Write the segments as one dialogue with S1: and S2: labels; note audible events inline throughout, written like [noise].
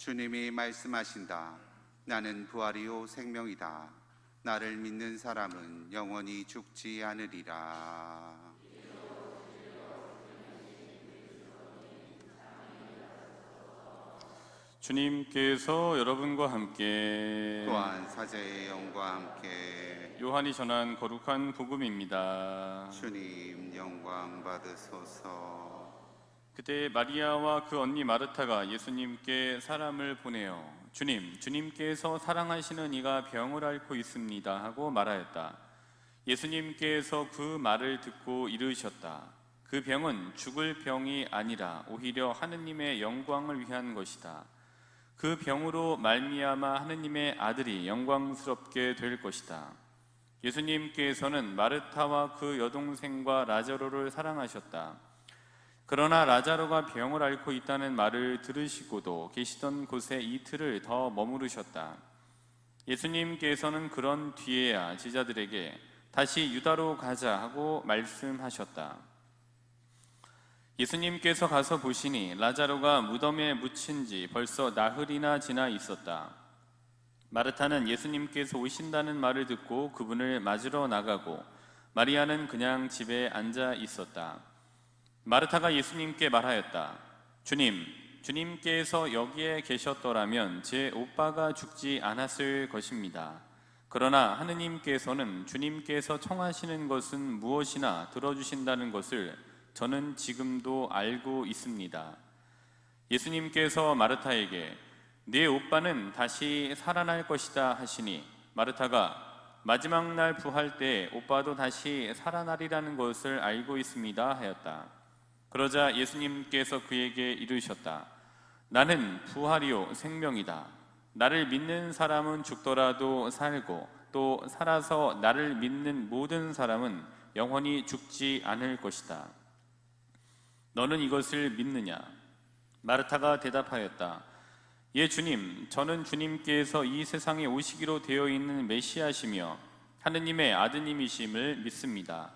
S1: 주님이 말씀하신다. 나는 부활이요 생명이다. 나를 믿는 사람은 영원히 죽지 않으리라.
S2: 주님께서 여러분과 함께
S1: 또한 사제의 영과 함께
S2: 요한이 전한 거룩한 복음입니다.
S1: 주님 영광 받으소서.
S2: 그때 마리아와 그 언니 마르타가 예수님께 사람을 보내어 주님, 주님께서 사랑하시는 이가 병을 앓고 있습니다 하고 말하였다. 예수님께서 그 말을 듣고 이르셨다. 그 병은 죽을 병이 아니라 오히려 하느님의 영광을 위한 것이다. 그 병으로 말미암아 하느님의 아들이 영광스럽게 될 것이다. 예수님께서는 마르타와 그 여동생과 라자로를 사랑하셨다. 그러나 라자로가 병을 앓고 있다는 말을 들으시고도 계시던 곳에 이틀을 더 머무르셨다. 예수님께서는 그런 뒤에야 제자들에게 다시 유다로 가자 하고 말씀하셨다. 예수님께서 가서 보시니 라자로가 무덤에 묻힌 지 벌써 나흘이나 지나 있었다. 마르타는 예수님께서 오신다는 말을 듣고 그분을 맞으러 나가고 마리아는 그냥 집에 앉아 있었다. 마르타가 예수님께 말하였다. 주님, 주님께서 여기에 계셨더라면 제 오빠가 죽지 않았을 것입니다. 그러나 하느님께서는 주님께서 청하시는 것은 무엇이나 들어주신다는 것을 저는 지금도 알고 있습니다. 예수님께서 마르타에게 네 오빠는 다시 살아날 것이다 하시니 마르타가 마지막 날 부활 때 오빠도 다시 살아나리라는 것을 알고 있습니다 하였다. 그러자 예수님께서 그에게 이르셨다. 나는 부활이요 생명이다. 나를 믿는 사람은 죽더라도 살고 또 살아서 나를 믿는 모든 사람은 영원히 죽지 않을 것이다. 너는 이것을 믿느냐? 마르타가 대답하였다. 예, 주님, 저는 주님께서 이 세상에 오시기로 되어 있는 메시아시며 하느님의 아드님이심을 믿습니다.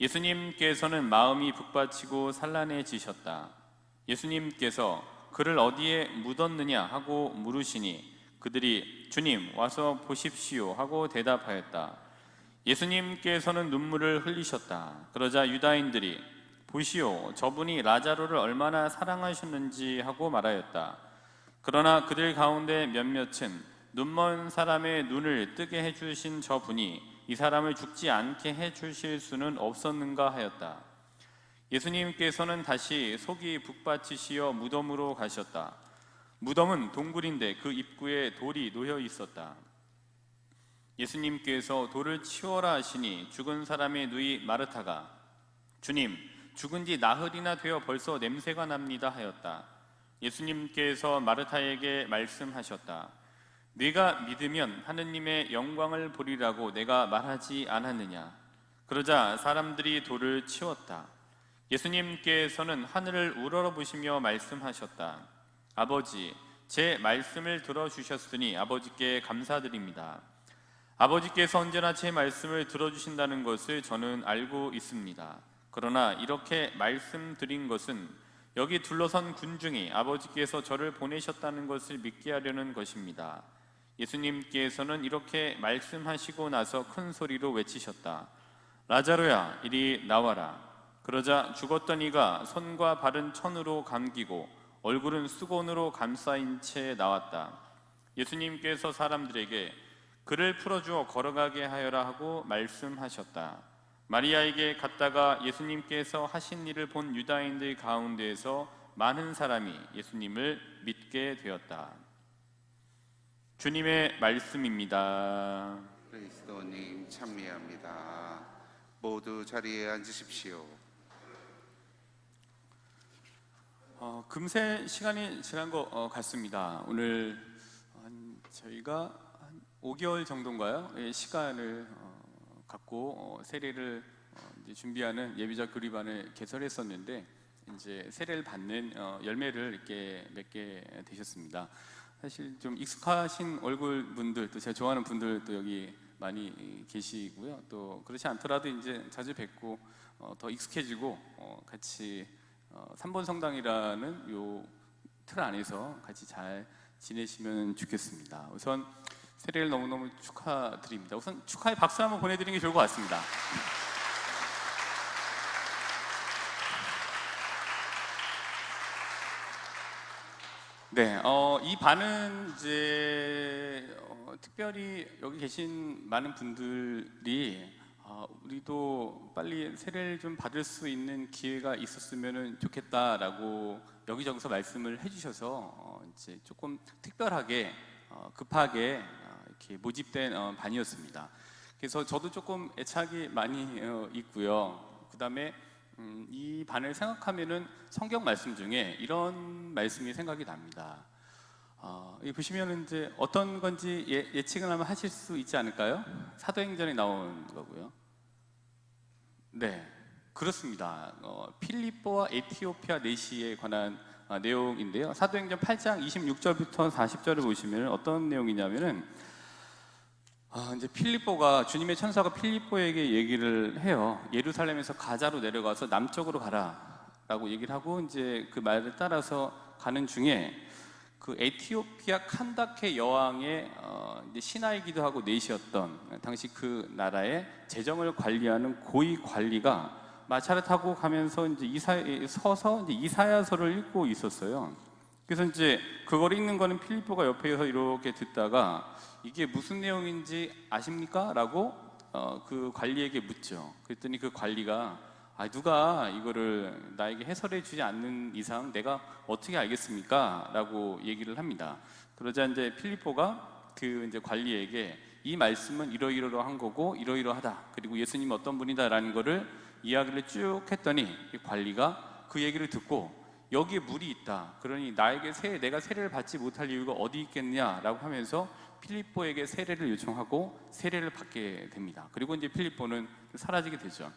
S2: 예수님께서는 마음이 북받치고 산란해지셨다. 예수님께서 그를 어디에 묻었느냐 하고 물으시니 그들이 주님 와서 보십시오 하고 대답하였다. 예수님께서는 눈물을 흘리셨다. 그러자 유다인들이 보시오 저분이 라자로를 얼마나 사랑하셨는지 하고 말하였다. 그러나 그들 가운데 몇몇은 눈먼 사람의 눈을 뜨게 해주신 저분이 이 사람을 죽지 않게 해 주실 수는 없었는가 하였다. 예수님께서는 다시 속이 북받치시어 무덤으로 가셨다. 무덤은 동굴인데 그 입구에 돌이 놓여 있었다. 예수님께서 돌을 치워라 하시니 죽은 사람의 누이 마르타가 주님 죽은 지 나흘이나 되어 벌써 냄새가 납니다 하였다. 예수님께서 마르타에게 말씀하셨다. 네가 믿으면 하느님의 영광을 보리라고 내가 말하지 않았느냐? 그러자 사람들이 돌을 치웠다. 예수님께서는 하늘을 우러러보시며 말씀하셨다. 아버지, 제 말씀을 들어주셨으니 아버지께 감사드립니다. 아버지께서 언제나 제 말씀을 들어주신다는 것을 저는 알고 있습니다. 그러나 이렇게 말씀드린 것은 여기 둘러선 군중이 아버지께서 저를 보내셨다는 것을 믿게 하려는 것입니다. 예수님께서는 이렇게 말씀하시고 나서 큰 소리로 외치셨다. 라자로야, 이리 나와라. 그러자 죽었던 이가 손과 발은 천으로 감기고 얼굴은 수건으로 감싸인 채 나왔다. 예수님께서 사람들에게 그를 풀어주어 걸어가게 하여라 하고 말씀하셨다. 마리아에게 갔다가 예수님께서 하신 일을 본 유다인들 가운데에서 많은 사람이 예수님을 믿게 되었다. 주님의 말씀입니다.
S1: 그리스도님 찬미합니다. 모두 자리에 앉으십시오.
S2: 어, 금세 시간이 지난 것 어, 같습니다. 오늘 한 저희가 한 5개월 정도인가요? 예, 시간을 어, 갖고 어, 세례를 어, 준비하는 예비자 교리반을 개설했었는데 이제 세례를 받는 어, 열매를 이렇게 맺게 되셨습니다. 사실 좀 익숙하신 얼굴 분들 또 제가 좋아하는 분들도 여기 많이 계시고요. 또 그렇지 않더라도 이제 자주 뵙고 어, 더 익숙해지고 어, 같이 어, 3번 성당이라는 요 틀 안에서 같이 잘 지내시면 좋겠습니다. 우선 세례를 너무너무 축하드립니다. 우선 축하의 박수 한번 보내드리는 게 좋을 것 같습니다. 네, 어, 이 반은 이제 어, 특별히 여기 계신 많은 분들이 아, 우리도 빨리 세례를 좀 받을 수 있는 기회가 있었으면 좋겠다라고 여기저기서 말씀을 해주셔서 어, 이제 조금 특별하게 어, 급하게 어, 이렇게 모집된 어, 반이었습니다. 그래서 저도 조금 애착이 많이 어, 있고요. 그 다음에 음, 이 반을 생각하면은 성경 말씀 중에 이런 말씀이 생각이 납니다. 어, 이 보시면 이제 어떤 건지 예, 예측을 하면 하실 수 있지 않을까요? 사도행전에 나온 거고요. 네, 그렇습니다. 어, 필리포와 에티오피아 내시에 관한 아, 내용인데요. 사도행전 8장 26절부터 40절을 보시면 어떤 내용이냐면은 아, 이제 필리포가 주님의 천사가 필리포에게 얘기를 해요. 예루살렘에서 가자로 내려가서 남쪽으로 가라라고 얘기를 하고 이제 그 말을 따라서 가는 중에 그 에티오피아 칸다케 여왕의 어, 신하이기도 하고 내시였던 당시 그 나라의 재정을 관리하는 고위 관리가 마차를 타고 가면서 이제 이사 서서 이제 이사야서를 읽고 있었어요. 그래서 이제 그걸 읽는 거는 필리포가 옆에서 이렇게 듣다가 이게 무슨 내용인지 아십니까?라고 어, 그 관리에게 묻죠. 그랬더니 그 관리가 아, 누가 이거를 나에게 해설해 주지 않는 이상 내가 어떻게 알겠습니까? 라고 얘기를 합니다. 그러자 이제 필리포가 그 이제 관리에게 이 말씀은 이러이러한 거고 이러이러하다. 그리고 예수님 어떤 분이다라는 거를 이야기를 쭉 했더니 이 관리가 그 얘기를 듣고 여기에 물이 있다. 그러니 나에게 세, 내가 세례를 받지 못할 이유가 어디 있겠냐라고 하면서 필리포에게 세례를 요청하고 세례를 받게 됩니다. 그리고 이제 필리포는 사라지게 되죠.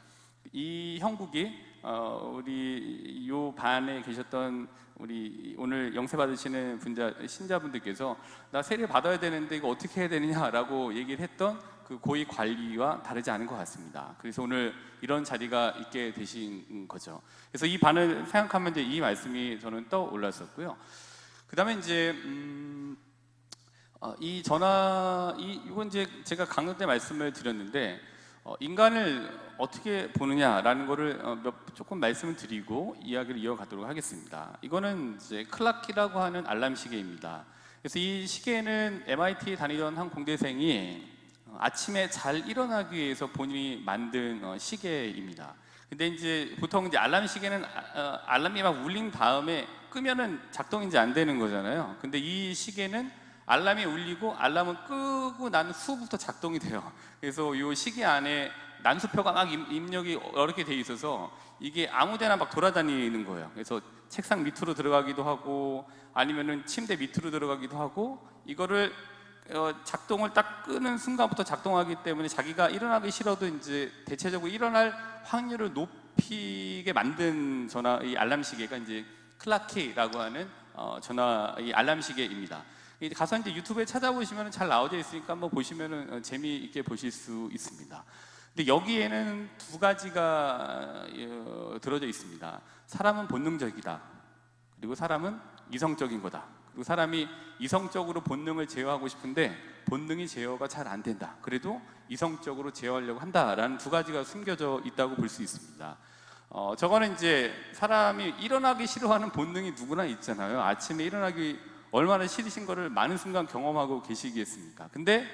S2: 이 형국이 어, 우리 요 반에 계셨던 우리 오늘 영세 받으시는 분자 신자분들께서 나 세례 받아야 되는데 이거 어떻게 해야 되느냐라고 얘기를 했던 그 고위 관리와 다르지 않은 것 같습니다. 그래서 오늘 이런 자리가 있게 되신 거죠. 그래서 이 반을 생각하면 이제 이 말씀이 저는 떠올랐었고요. 그다음에 이제 음, 어, 이 전화 이 이건 이제 제가 강론 때 말씀을 드렸는데 어, 인간을 어떻게 보느냐라는 거를 어, 몇 조금 말씀을 드리고 이야기를 이어가도록 하겠습니다. 이거는 이제 클라키라고 하는 알람 시계입니다. 그래서 이 시계는 MIT에 다니던 한 공대생이 어, 아침에 잘 일어나기 위해서 본인이 만든 어, 시계입니다. 근데 이제 보통 이제 알람 시계는 아- 어, 알람이 막 울린 다음에 끄면은 작동인지 안 되는 거잖아요. 근데 이 시계는 알람이 울리고 알람은 끄고 난 후부터 작동이 돼요. 그래서 이 시계 안에 난수표가 막 입- 입력이 어렵게 돼 있어서 이게 아무데나 막 돌아다니는 거예요. 그래서 책상 밑으로 들어가기도 하고 아니면은 침대 밑으로 들어가기도 하고 이거를 어, 작동을 딱 끄는 순간부터 작동하기 때문에 자기가 일어나기 싫어도 이제 대체적으로 일어날 확률을 높이게 만든 전화 이 알람 시계가 이제 클라키라고 하는 어, 전화 이 알람 시계입니다. 이 가서 이제 유튜브에 찾아보시면 잘 나와져 있으니까 한번 보시면은 어, 재미있게 보실 수 있습니다. 근데 여기에는 두 가지가 어, 들어져 있습니다. 사람은 본능적이다. 그리고 사람은 이성적인 거다. 그리고 사람이 이성적으로 본능을 제어하고 싶은데 본능이 제어가 잘 안 된다. 그래도 이성적으로 제어하려고 한다라는 두 가지가 숨겨져 있다고 볼 수 있습니다. 어, 저거는 이제 사람이 일어나기 싫어하는 본능이 누구나 있잖아요. 아침에 일어나기 얼마나 싫으신 거를 많은 순간 경험하고 계시겠습니까? 근데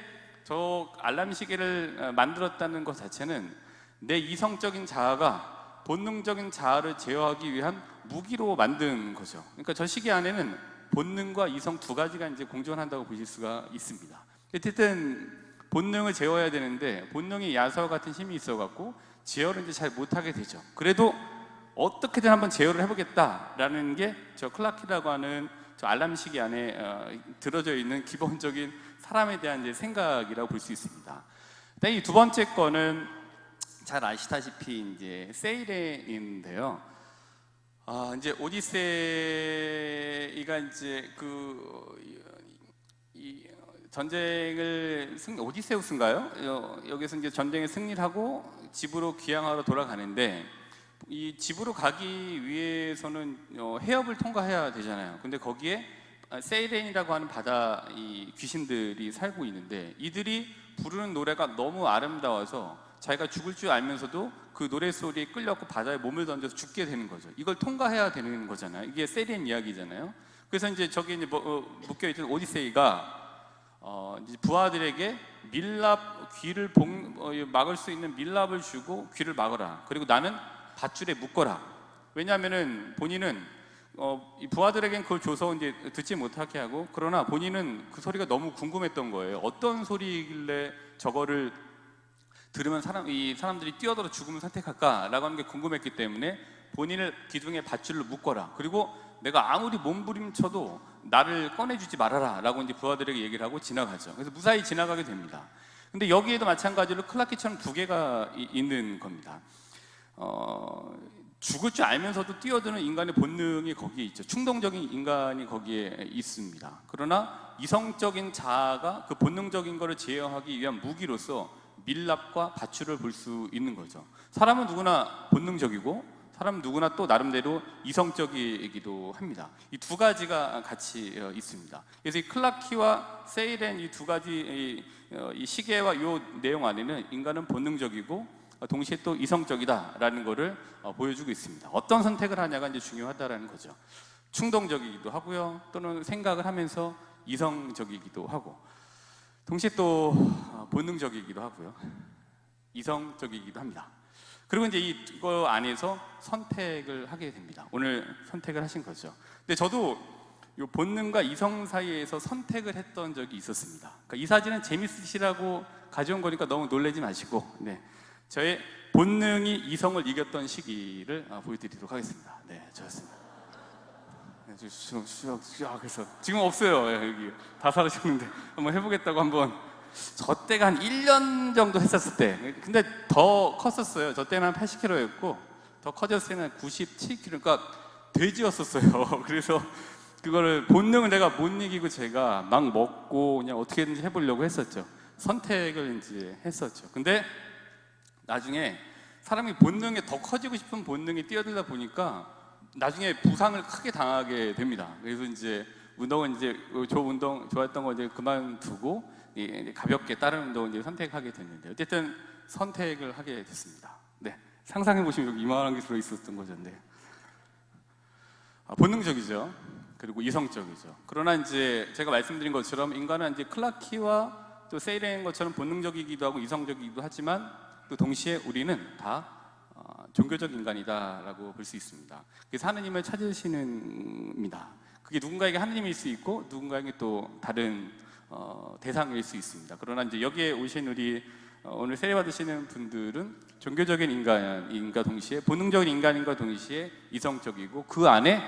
S2: 저 알람 시계를 어, 만들었다는 것 자체는 내 이성적인 자아가 본능적인 자아를 제어하기 위한 무기로 만든 거죠. 그러니까 저 시계 안에는 본능과 이성 두 가지가 이제 공존한다고 보실 수가 있습니다. 어쨌든 본능을 제어해야 되는데 본능이 야수와 같은 힘이 있어갖고 제어를 이제 잘 못하게 되죠. 그래도 어떻게든 한번 제어를 해보겠다라는 게 저 클라키라고 하는 저 알람 시계 안에 어, 들어져 있는 기본적인 사람에 대한 이제 생각이라고 볼 수 있습니다. 이두 번째 거는 잘 아시다시피 이제 세일인데요. 아 이제 오디세이가 이제 그 이 전쟁을 승 오디세우스인가요? 여- 여기서 이제 전쟁에 승리를 하고 집으로 귀향하러 돌아가는데 이 집으로 가기 위해서는 어, 해협을 통과해야 되잖아요. 근데 거기에 아, 세이렌이라고 하는 바다 이 귀신들이 살고 있는데 이들이 부르는 노래가 너무 아름다워서 자기가 죽을 줄 알면서도 그 노래 소리에 끌려고 바다에 몸을 던져서 죽게 되는 거죠. 이걸 통과해야 되는 거잖아요. 이게 세이렌 이야기잖아요. 그래서 이제 저기 이제 뭐, 어, 묶여 있던 오디세이가 어, 부하들에게 밀랍 귀를 봉, 어, 막을 수 있는 밀랍을 주고 귀를 막으라. 그리고 나는 밧줄에 묶어라. 왜냐하면은 본인은 어, 이 부하들에겐 그걸 줘서 이제 듣지 못하게 하고 그러나 본인은 그 소리가 너무 궁금했던 거예요. 어떤 소리길래 저거를 들으면 사람 이 사람들이 뛰어들어 죽음을 선택할까라고 하는 게 궁금했기 때문에 본인을 기둥에 밧줄로 묶어라. 그리고 내가 아무리 몸부림쳐도 나를 꺼내주지 말아라라고 이제 부하들에게 얘기를 하고 지나가죠. 그래서 무사히 지나가게 됩니다. 근데 여기에도 마찬가지로 클라키처럼 두 개가 이- 있는 겁니다. 어, 죽을 줄 알면서도 뛰어드는 인간의 본능이 거기에 있죠. 충동적인 인간이 거기에 있습니다. 그러나 이성적인 자아가 그 본능적인 것을 제어하기 위한 무기로서 밀랍과 밧줄을 볼 수 있는 거죠. 사람은 누구나 본능적이고 사람 은 누구나 또 나름대로 이성적이기도 합니다. 이 두 가지가 같이 어, 있습니다. 그래서 이 클라키와 세이렌 이 두 가지 이, 어, 이 시계와 이 내용 안에는 인간은 본능적이고 어, 동시에 또 이성적이다라는 것을 어, 보여주고 있습니다. 어떤 선택을 하냐가 이제 중요하다라는 거죠. 충동적이기도 하고요, 또는 생각을 하면서 이성적이기도 하고, 동시에 또 어, 본능적이기도 하고요, 이성적이기도 합니다. 그리고 이제 이- 이거 안에서 선택을 하게 됩니다. 오늘 선택을 하신 거죠. 근데 저도 이 본능과 이성 사이에서 선택을 했던 적이 있었습니다. 그러니까 이 사진은 재밌으시라고 가져온 거니까 너무 놀라지 마시고, 네. 저의 본능이 이성을 이겼던 시기를 아, 보여드리도록 하겠습니다. 네, 저였습니다. 네, 저 수학, 수학, 수학 그래서 지금 없어요. 예, 여기 다 사라졌는데 한번 해보겠다고 한번. 저 때가 한 1년 정도 했었을 때. 근데 더 컸었어요. 저 때는 한 80kg였고 더 커졌을 때는 97kg 그러니까 돼지였었어요. [laughs] 그래서 그거를 본능을 내가 못 이기고 제가 막 먹고 그냥 어떻게든지 해보려고 했었죠. 선택을 이제 했었죠. 근데 나중에 사람이 본능에 더 커지고 싶은 본능이 뛰어들다 보니까 나중에 부상을 크게 당하게 됩니다. 그래서 이제 운동은 이제 저 운동 좋아했던 거 이제 그만두고 이제 가볍게 다른 운동을 이제 선택하게 됐는데 어쨌든 선택을 하게 됐습니다. 네, 상상해 보시면 여기 이만한 게 들어 있었던 거죠. 네. 아, 본능적이죠. 그리고 이성적이죠. 그러나 이제 제가 말씀드린 것처럼 인간은 이제 클라키와 또 세이렌 것처럼 본능적이기도 하고 이성적이기도 하지만 또 동시에 우리는 다 어, 종교적 인간이다라고 볼 수 있습니다. 그래서 하느님을 찾으시는입니다. 그게 누군가에게 하느님일 수 있고 누군가에게 또 다른 어, 대상일 수 있습니다. 그러나 이제 여기에 오신 우리 어, 오늘 세례 받으시는 분들은 종교적인 인간인과 동시에 본능적인 인간인과 동시에 이성적이고 그 안에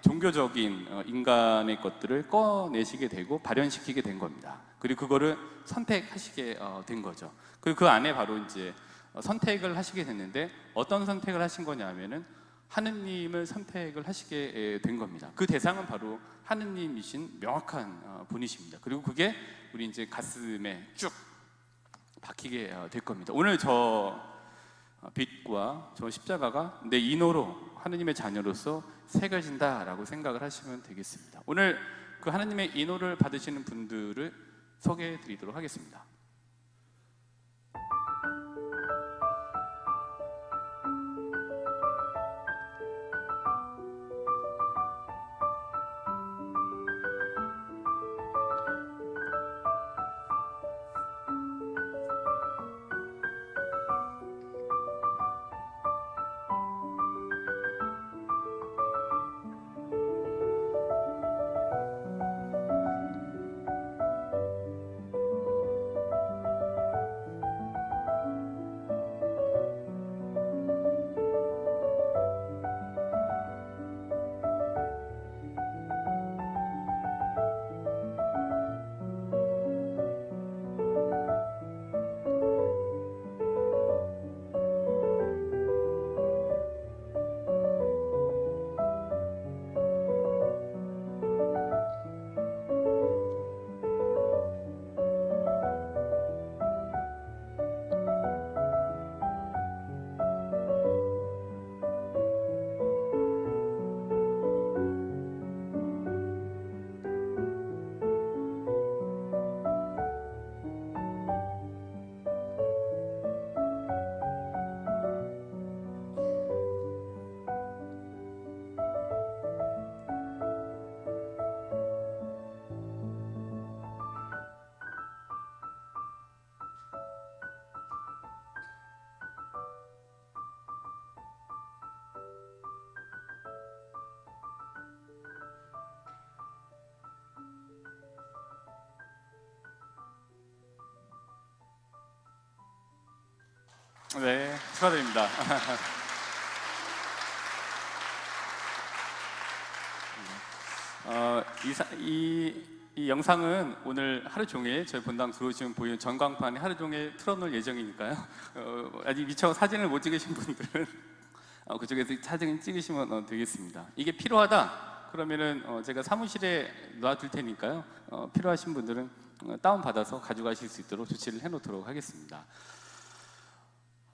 S2: 종교적인 어, 인간의 것들을 꺼내시게 되고 발현시키게 된 겁니다. 그리고 그거를 선택하시게 어, 된 거죠. 그리고 그 안에 바로 이제 어, 선택을 하시게 됐는데 어떤 선택을 하신 거냐면은 하느님을 선택을 하시게 에, 된 겁니다. 그 대상은 바로 하느님이신 명확한 어, 분이십니다. 그리고 그게 우리 이제 가슴에 쭉 박히게 어, 될 겁니다. 오늘 저 어, 빛과 저 십자가가 내 인호로 하느님의 자녀로서 새겨진다라고 생각을 하시면 되겠습니다. 오늘 그 하느님의 인호를 받으시는 분들을 소개해 드리도록 하겠습니다. 네, 축하드립니다. [laughs] 어, 이, 사- 이, 이 영상은 오늘 하루 종일 저희 본당 들어오시면 보이는 전광판에 하루 종일 틀어놓을 예정이니까요. [laughs] 어, 아직 미처 사진을 못 찍으신 분들은 [laughs] 어, 그쪽에서 사진 찍으시면 어, 되겠습니다. 이게 필요하다. 그러면은 어, 제가 사무실에 놔둘 테니까요. 어, 필요하신 분들은 어, 다운 받아서 가져가실 수 있도록 조치를 해놓도록 하겠습니다.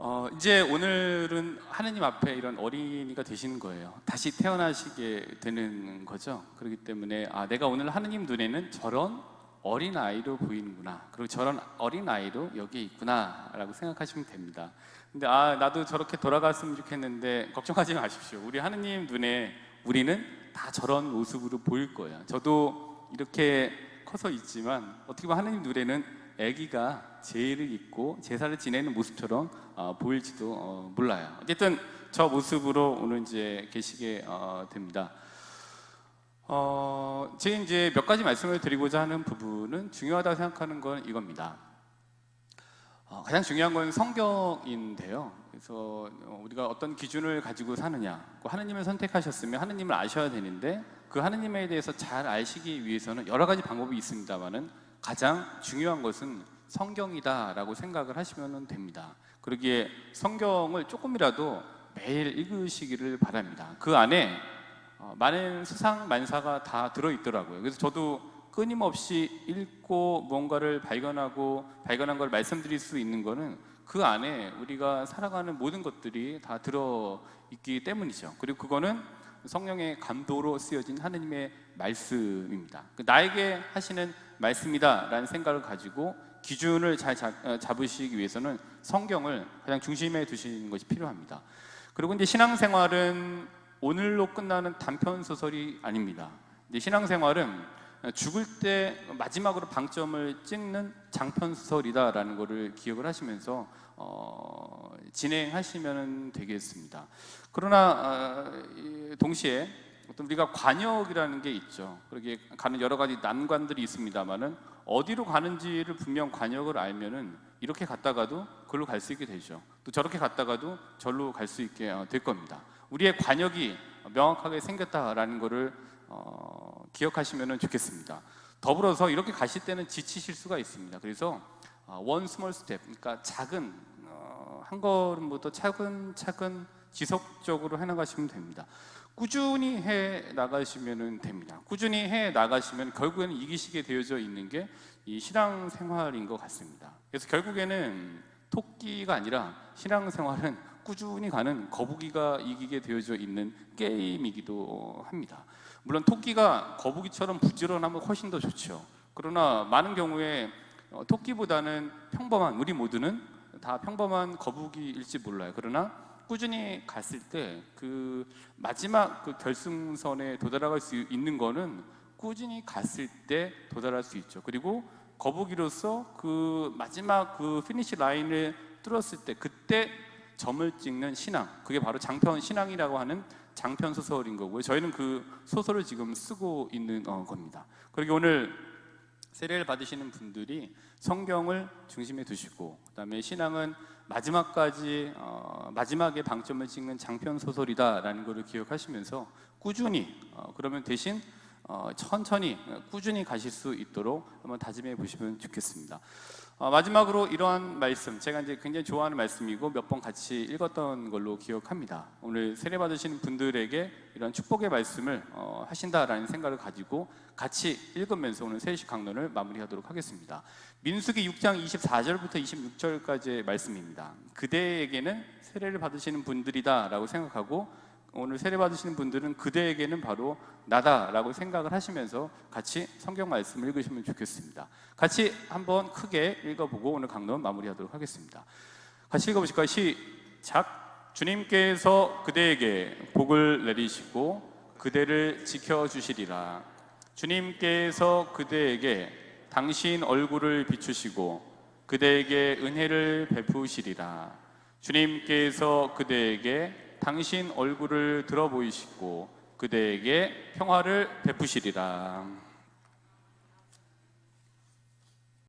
S2: 어, 이제 오늘은 하느님 앞에 이런 어린이가 되시는 거예요. 다시 태어나시게 되는 거죠. 그렇기 때문에 아, 내가 오늘 하느님 눈에는 저런 어린 아이로 보이는구나. 그리고 저런 어린 아이로 여기 있구나라고 생각하시면 됩니다. 근데 아 나도 저렇게 돌아갔으면 좋겠는데 걱정하지 마십시오. 우리 하느님 눈에 우리는 다 저런 모습으로 보일 거예요. 저도 이렇게 커서 있지만 어떻게 보면 하느님 눈에는 아기가 제의를 입고 제사를 지내는 모습처럼 어, 보일지도 어, 몰라요. 어쨌든 저 모습으로 오늘 이제 계시게 어, 됩니다. 어, 제 이제 몇 가지 말씀을 드리고자 하는 부분은 중요하다 생각하는 건 이겁니다. 어, 가장 중요한 건 성경인데요. 그래서 어, 우리가 어떤 기준을 가지고 사느냐, 그 하느님을 선택하셨으면 하느님을 아셔야 되는데 그 하느님에 대해서 잘 아시기 위해서는 여러 가지 방법이 있습니다만은 가장 중요한 것은 성경이다라고 생각을 하시면 됩니다. 그러기에 성경을 조금이라도 매일 읽으시기를 바랍니다. 그 안에 어, 많은 수상 만사가 다 들어 있더라고요. 그래서 저도 끊임없이 읽고 뭔가를 발견하고 발견한 걸 말씀드릴 수 있는 거는 그 안에 우리가 살아가는 모든 것들이 다 들어 있기 때문이죠. 그리고 그거는 성령의 감도로 쓰여진 하느님의 말씀입니다. 그 나에게 하시는 말씀이다라는 생각을 가지고 기준을 잘 잡- 어, 잡으시기 위해서는 성경을 가장 중심에 두시는 것이 필요합니다. 그리고 이제 신앙생활은 오늘로 끝나는 단편 소설이 아닙니다. 신앙생활은 죽을 때 마지막으로 방점을 찍는 장편 소설이다라는 것을 기억을 하시면서 어, 진행하시면 되겠습니다. 그러나 어, 이 동시에 어떤 우리가 관역이라는 게 있죠. 그렇게 가는 여러 가지 난관들이 있습니다만은 어디로 가는지를 분명 관역을 알면은 이렇게 갔다가도 그걸로 갈 수 있게 되죠. 또 저렇게 갔다가도 절로 갈 수 있게 어, 될 겁니다. 우리의 관역이 명확하게 생겼다라는 것을 어, 기억하시면 좋겠습니다. 더불어서 이렇게 가실 때는 지치실 수가 있습니다. 그래서 원 스몰 스텝, 그러니까 작은 어, 한 걸음부터 차근차근 지속적으로 해나가시면 됩니다. 꾸준히 해 나가시면 됩니다. 꾸준히 해 나가시면 결국에는 이기시게 되어져 있는 게 이 신앙 생활인 것 같습니다. 그래서 결국에는 토끼가 아니라 신앙 생활은 꾸준히 가는 거북이가 이기게 되어져 있는 게임이기도 합니다. 물론 토끼가 거북이처럼 부지런하면 훨씬 더 좋죠. 그러나 많은 경우에 어, 토끼보다는 평범한 우리 모두는 다 평범한 거북이일지 몰라요. 그러나 꾸준히 갔을 때 그 마지막 그 결승선에 도달할 수 있는 거는 꾸준히 갔을 때 도달할 수 있죠. 그리고 거북이로서 그 마지막 그 피니시 라인을 뚫었을 때 그때 점을 찍는 신앙 그게 바로 장편 신앙이라고 하는 장편 소설인 거고요. 저희는 그 소설을 지금 쓰고 있는 어, 겁니다. 그리고 오늘 세례를 받으시는 분들이 성경을 중심에 두시고 그다음에 신앙은 마지막까지 어, 마지막에 방점을 찍는 장편 소설이다라는 것을 기억하시면서 꾸준히 어, 그러면 대신 어, 천천히 어, 꾸준히 가실 수 있도록 한번 다짐해 보시면 좋겠습니다. 어, 마지막으로 이러한 말씀 제가 이제 굉장히 좋아하는 말씀이고 몇 번 같이 읽었던 걸로 기억합니다. 오늘 세례 받으시는 분들에게 이런 축복의 말씀을 어, 하신다라는 생각을 가지고 같이 읽으면서 오늘 세식 강론을 마무리하도록 하겠습니다. 민수기 6장 24절부터 26절까지의 말씀입니다. 그대에게는 세례를 받으시는 분들이다라고 생각하고 오늘 세례 받으시는 분들은 그대에게는 바로 나다라고 생각을 하시면서 같이 성경 말씀을 읽으시면 좋겠습니다. 같이 한번 크게 읽어보고 오늘 강론 마무리하도록 하겠습니다. 같이 읽어보실까요? 시작. 주님께서 그대에게 복을 내리시고 그대를 지켜주시리라. 주님께서 그대에게 당신 얼굴을 비추시고 그대에게 은혜를 베푸시리라. 주님께서 그대에게 당신 얼굴을 들어 보이시고 그대에게 평화를 베푸시리라.